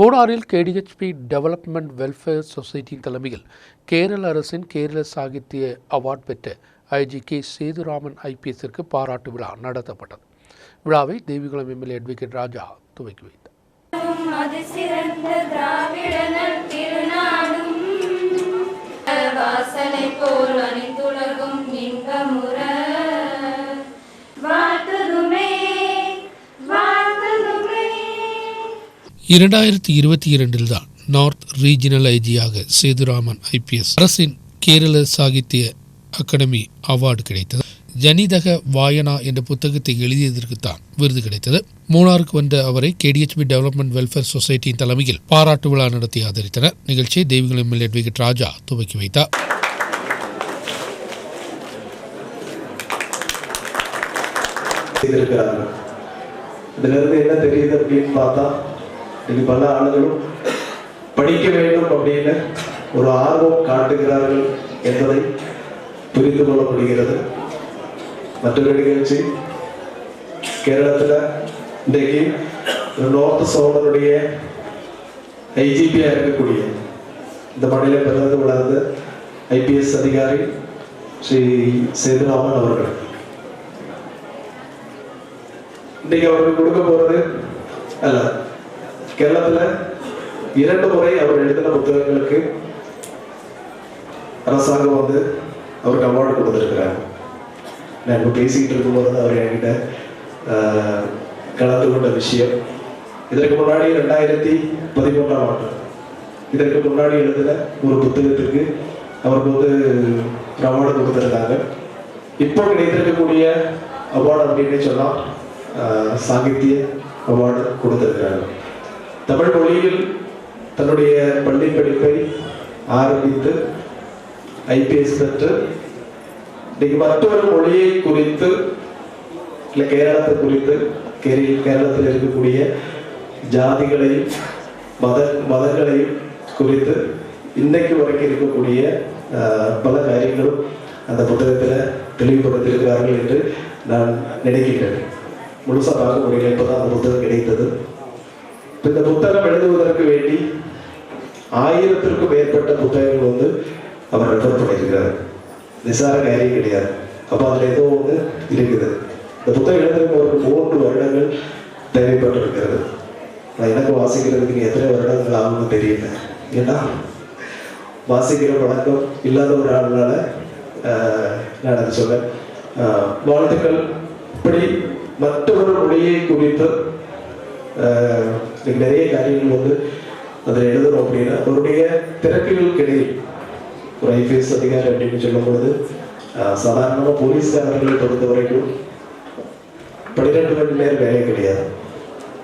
மூணாறில் KDHP development welfare சொசைட்டியின் தலைமையில் கேரள அரசின் Kerala Sahitya award பெற்ற ஐஜி கே சேதுராமன் ஐபிஎஸ்ஸிற்கு பாராட்டு விழா நடத்தப்பட்டது. விழாவை தேவிகுளம் எம்எல்ஏ அட்வொகேட் ராஜா துவக்கி வைத்தார். இரண்டாயிரத்தி இருபத்தி இரண்டில் தான் நார்த் ரீஜினல் ஐஜியாக சேதுராமன் ஐபிஎஸ் அரசின் கேரள சாகித்ய அகாடமி அவார்டு கிடைத்தது. ஜனிதக வாயனா என்ற புத்தகத்தை எழுதியதற்குத்தான் விருது கிடைத்தது. மூணாருக்கு வந்த அவரை கேடிஹெச்பி டெவலப்மெண்ட் வெல்ஃபேர் சொசைட்டியின் தலைமையில் பாராட்டு விழா நடத்தி ஆதரித்தனர். நிகழ்ச்சியை தெய்வங்கள் எம்எல்ஏ அட்வொகேட் ராஜா துவக்கி வைத்தார். இதுல இருந்து என்ன தெரியுது அப்படின்னு பார்த்தா இன்னைக்கு பல ஆளுகளும் படிக்க வேண்டும் அப்படின்னு ஒரு ஆர்வம் காட்டுகிறார்கள் என்பதை புரிந்து கொள்ளப்படுகிறது. மற்றொரு நிகழ்ச்சி கேரளத்தில் இன்றைக்கு நார்த் சோழனுடைய ஐஜிபியா இருக்கக்கூடிய இந்த மாநில பிறந்து வளர்ந்த ஐபிஎஸ் அதிகாரி ஸ்ரீ சேதுராமன் அவர்கள். இன்னைக்கு அவர்கள் கொடுக்க போறது அல்ல கேரளத்துல இரண்டு முறை அவர் எழுதின புத்தகங்களுக்கு அரசாங்கம் வந்து அவருக்கு அவார்டு கொடுத்துருக்கிறாங்க. நான் இப்போ பேசிக்கிட்டு இருக்கும்போது அவர் என்கிட்ட ஆஹ், கலந்து கொண்ட விஷயம். இதற்கு முன்னாடி ரெண்டாயிரத்தி பதிமூன்றாம் ஆண்டு. இதற்கு முன்னாடி எழுதின ஒரு புத்தகத்திற்கு அவருக்கு வந்து அவார்டு கொடுத்துருக்காங்க இப்போ கிடைத்திருக்கக்கூடிய அவார்டு அப்படின்னு சொன்னால் சாகித்ய அவார்டு கொடுத்திருக்கிறாங்க. தமிழ் மொழியில் தன்னுடைய பள்ளி படிப்பை ஆரம்பித்து ஐபிஎஸ் பெற்று இன்னைக்கு மற்றொரு மொழியை குறித்து இல்லை கேரளத்தை குறித்து கேரி கேரளத்தில் இருக்கக்கூடிய ஜாதிகளையும் மத மதங்களையும் குறித்து இன்னைக்கு வரைக்கும் இருக்கக்கூடிய பல காரியங்களும் அந்த புத்தகத்தில் தெளிவுபடுத்தியிருக்கிறார்கள் என்று நான் நினைக்கின்றேன். முழுசாக பார்க்க முடியல இப்போதான் அந்த புத்தகம் கிடைத்தது. இந்த புத்தகம் எழுதுவதற்கு வேண்டி ஆயிரத்திற்கும் மேற்பட்ட புத்தகங்கள் வந்து அவர் ரெஃபர் பண்ணியிருக்கிறார். நிசார காரியம் கிடையாது. அப்போ அதில் ஏதோ ஒன்று இருக்குது. இந்த புத்தகம் எழுதுறதுக்கு ஒரு மூன்று வருடங்கள் தேவைப்பட்டிருக்கிறது. நான் எனக்கு வாசிக்கிறதுக்கு எத்தனை வருடங்கள் ஆகும்னு தெரியல. ஏன்னா வாசிக்கிற பழக்கம் இல்லாத ஒரு ஆளுனால நான் அதை சொல்றேன். வாழ்த்துக்கள். இப்படி மற்றொரு மொழியை குறித்து இன்னைக்கு நிறைய காரியங்கள் வந்து அதில் எழுதுறோம் அப்படின்னா அவருடைய திறக்குகளுக்கு இடையில் ஒரு ஐபிஎஸ் அதிகாரி அப்படின்னு சொல்லும்போது சாதாரணமாக சாதாரணமா போலீஸ்காரர்களை பொறுத்த வரைக்கும் பன்னிரெண்டு மணி நேரம் வேலை கிடையாது.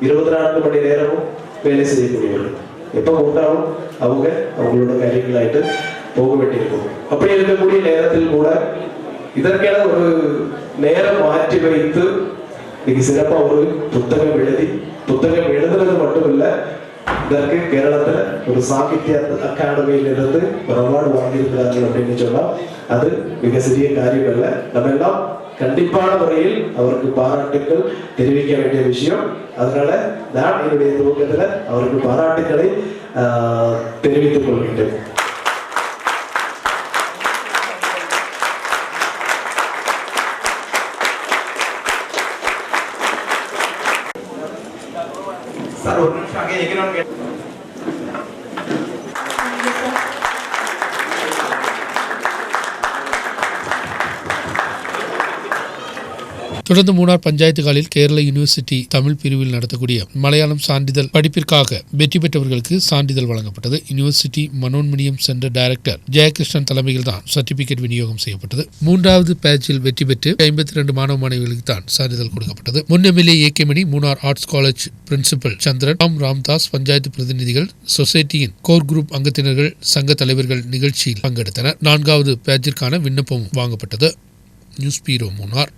இருபத்தி நான்கு மணி நேரமும் வேலை செய்யக்கூடியவர்கள். எப்போ கூட்டாலும் அவங்க அவங்களோட காரியங்களாயிட்டு போக வேண்டியிருக்கும். அப்படி இருக்கக்கூடிய நேரத்தில் கூட இதற்கென ஒரு நேரம் மாற்றி வைத்து இன்னைக்கு சிறப்பா ஒரு புத்தகம் எழுதி புத்தகம் எழுதுறது மட்டும் இல்ல இதற்கு கேரளத்துல ஒரு சாகித்ய அகாடமியிலிருந்து ஒரு அவார்டு வாங்கியிருக்கிறார்கள் அப்படின்னு சொன்னா அது மிக சிறிய காரியம் அல்ல நம்ம எல்லாம் கண்டிப்பான முறையில் அவருக்கு பாராட்டுக்கள் தெரிவிக்க வேண்டிய விஷயம். அதனால நான் என்னுடைய துவக்கத்துல அவருக்கு பாராட்டுக்களை தெரிவித்துக் கொள்கின்றேன். স্যার অগ্নিশ আগে এগিয়ে தொடர்ந்து மூணார் பஞ்சாயத்து காலில் கேரள யூனிவர்சிட்டி தமிழ் பிரிவில் நடத்தக்கூடிய மலையாளம் சான்றிதழ் படிப்பிற்காக வெற்றி பெற்றவர்களுக்கு சான்றிதழ் வழங்கப்பட்டது. யூனிவர்சிட்டி மனோன்மணியம் சென்ற டைரக்டர் ஜெயகிருஷ்ணன் தலைமையில் தான் சர்டிபிகேட் விநியோகம் செய்யப்பட்டது. மூன்றாவது பேட்சில் வெற்றி பெற்று ஐம்பத்தி ரெண்டு மாணவ மாணவிகளுக்கு தான் சான்றிதழ் கொடுக்கப்பட்டது. முன் MLA A K Mani Munnar arts college principal Chandran Ram Ramdas panchayat பிரதிநிதிகள் சொசைட்டியின் கோர் குரூப் அங்கத்தினர்கள் சங்க தலைவர்கள் நிகழ்ச்சியில் பங்கெடுத்தனர். நான்காவது பேட்சிற்கான விண்ணப்பம் வாங்கப்பட்டது. News bureau Munnar.